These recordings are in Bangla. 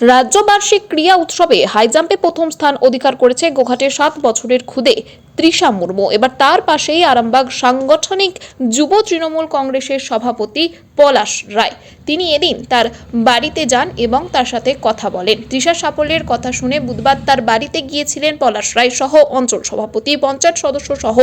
রাজ্য বার্ষিক ক্রীড়া উৎসবে হাই জাম্পে প্রথম স্থান অধিকার করেছে গোঘাটের সাত বছরের খুদে তৃষা মুর্মু। এবার তার পাশেই আরামবাগ সাংগঠনিক যুব তৃণমূল কংগ্রেসের সভাপতি পলাশ রায়। তিনি এদিন তার বাড়িতে যান এবং তার সাথে কথা বলেন। তৃষার সাফল্যের কথা শুনে বুধবার তার বাড়িতে গিয়েছিলেন পলাশ রায় সহ অঞ্চল সভাপতি, পঞ্চায়েত সদস্য সহ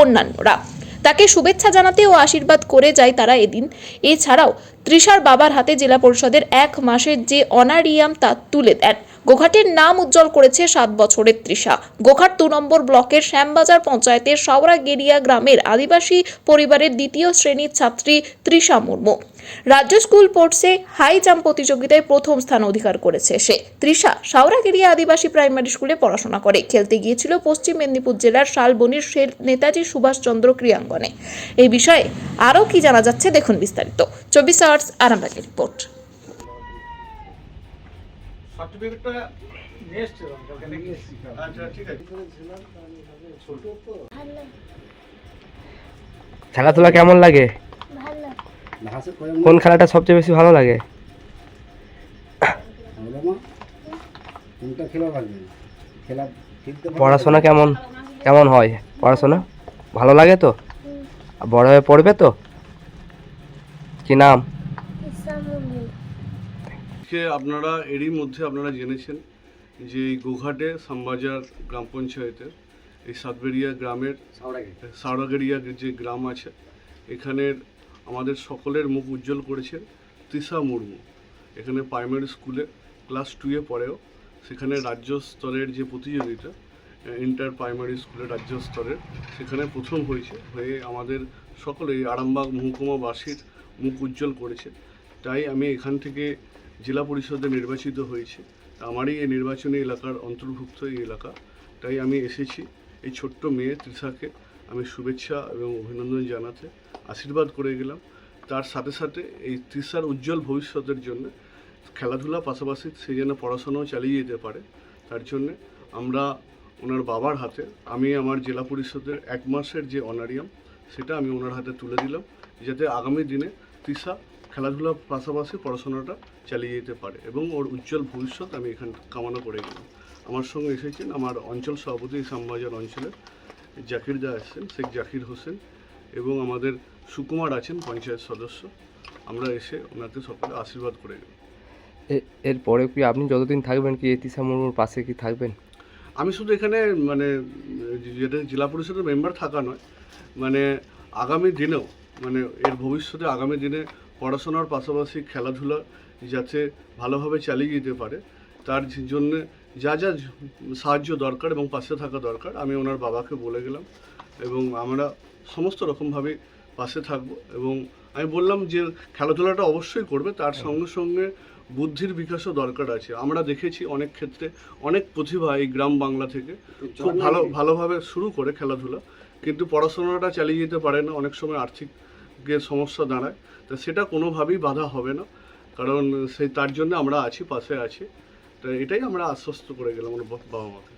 অন্যান্যরা। তাকে শুভেচ্ছা জানাতে ও আশীর্বাদ করে যায় তারা এদিন। এছাড়াও তৃষার বাবার হাতে জেলা পরিষদের এক মাসের যে অনারিয়াম তা তুলে দেন। গোঘাটের নাম উজ্জ্বল করেছে সাত বছরের তৃষা। গোঘাট দু নম্বর ব্লকের শ্যামবাজার পঞ্চায়েতের সাওড়াগেরিয়া গ্রামের আদিবাসী পরিবারের দ্বিতীয় শ্রেণির ছাত্রী তৃষা মুর্মু। রাজ্য স্কুল স্পোর্টসে হাই জাম্প প্রতিযোগিতায় প্রথম স্থান অধিকার করেছে সে। তৃষা সাওড়াগেরিয়া আদিবাসী প্রাইমারি স্কুলে পড়াশোনা করে। খেলতে গিয়েছিল পশ্চিম মেদিনীপুর জেলার শালবনির শের নেতাজি সুভাষচন্দ্র ক্রীড়াঙ্গনে এই বিষয়ে আরও কি জানা যাচ্ছে দেখুন বিস্তারিত। চব্বিশ আওয়ার্স আরামবাগের রিপোর্ট। সার্টিফিকেটটা নিয়ে এসছিলাম কালকে নাকি আচ্ছা ঠিক আছে। খেলাধুলা কেমন লাগে? কোন খেলাটা সবচেয়ে বেশি ভালো লাগে? পড়াশোনা কেমন? কেমন হয়? পড়াশোনা? ভালো লাগে তো? আর বড় হয়ে পড়বে তো? কি নাম? আজকে আপনারা এরই মধ্যে আপনারা জেনেছেন যে এই গোঘাটে সামবাজার গ্রাম পঞ্চায়েতের এই সাতবেরিয়া গ্রামের সাউরাগেরিয়া যে গ্রাম আছে এখানের আমাদের সকলের মুখ উজ্জ্বল করেছেন তৃষা মুর্মু। এখানে প্রাইমারি স্কুলে ক্লাস টুয়ে পড়েও সেখানে রাজ্য স্তরের যে প্রতিযোগিতা ইন্টার প্রাইমারি স্কুলে রাজ্য স্তরের সেখানে প্রথম হয়েছে হয়ে আমাদের সকলেই আরামবাগ মহকুমাবাসীর মুখ উজ্জ্বল করেছে। তাই আমি এখান থেকে জেলা পরিষদে নির্বাচিত হয়েছি। আমারই এই নির্বাচনী এলাকার অন্তর্ভুক্ত এই এলাকা। তাই আমি এসেছি এই ছোট্ট মেয়ে তৃষাকে আমি শুভেচ্ছা এবং অভিনন্দন জানাতে আশীর্বাদ করে গেলাম। তার সাথে সাথে এই তৃষার উজ্জ্বল ভবিষ্যতের জন্য খেলাধুলা পাশাপাশি সে যেন পড়াশোনাও চালিয়ে যেতে পারে। তার জন্যে আমরা ওনার বাবার হাতে আমি আমার জেলা পরিষদের এক মাসের যে অনারিয়াম, সেটা আমি ওনার হাতে তুলে দিলাম। যাতে আগামী দিনে তৃষা খেলাধুলার পাশাপাশি পড়াশোনাটা চালিয়ে যেতে পারে এবং ওর উজ্জ্বল ভবিষ্যৎ আমি এখান কামনা করে গেলাম। আমার সঙ্গে এসেছেন আমার অঞ্চল সভাপতি শ্যামবাজার অঞ্চলের জাকির দা এসেছেন শেখ জাকির হোসেন এবং আমাদের সুকুমার আছেন পঞ্চায়েত সদস্য। আমরা এসে ওনাকে সকলে আশীর্বাদ করে গেলাম। এরপরে কি আপনি যতদিন থাকবেন কি এতিসা মুর্মুর পাশে কি থাকবেন? আমি শুধু এখানে মানে যেটা জেলা পরিষদের মেম্বার থাকা নয় মানে আগামী দিনেও মানে এর ভবিষ্যতে আগামী দিনে পড়াশোনার পাশাপাশি খেলাধুলা যাতে ভালোভাবে চালিয়ে যেতে পারে তার জন্য যা যা সাহায্য দরকার এবং পাশে থাকা দরকার আমি ওনার বাবাকে বলে গেলাম এবং আমরা সমস্ত রকমভাবে পাশে থাকব এবং আমি বললাম যে খেলাধুলাটা অবশ্যই করবে তার সঙ্গে সঙ্গে বুদ্ধির বিকাশও দরকার আছে। আমরা দেখেছি অনেক ক্ষেত্রে অনেক প্রতিভা এই গ্রাম বাংলা থেকে খুব ভালো ভালোভাবে শুরু করে খেলাধুলা কিন্তু পড়াশোনাটা চালিয়ে যেতে পারে না অনেক সময় আর্থিক যে সমস্যা দাঁড়ায়, তা সেটা কোনোভাবেই বাধা হবে না। কারণ সেই, তার জন্য আমরা আছি, পাশে আছি। তো এটাই আমরা আশ্বস্ত করে গেলাম আমার বাবা মাকে।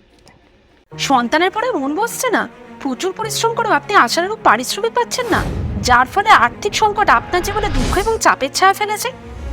সন্তানের পরে মন বসছে না। প্রচুর পরিশ্রম করে আপনি আশানুরূপ পারিশ্রমিক পাচ্ছেন না। যার ফলে আর্থিক সংকট আপনার জীবনে দুঃখ এবং চাপের ছায়া ফেলেছে।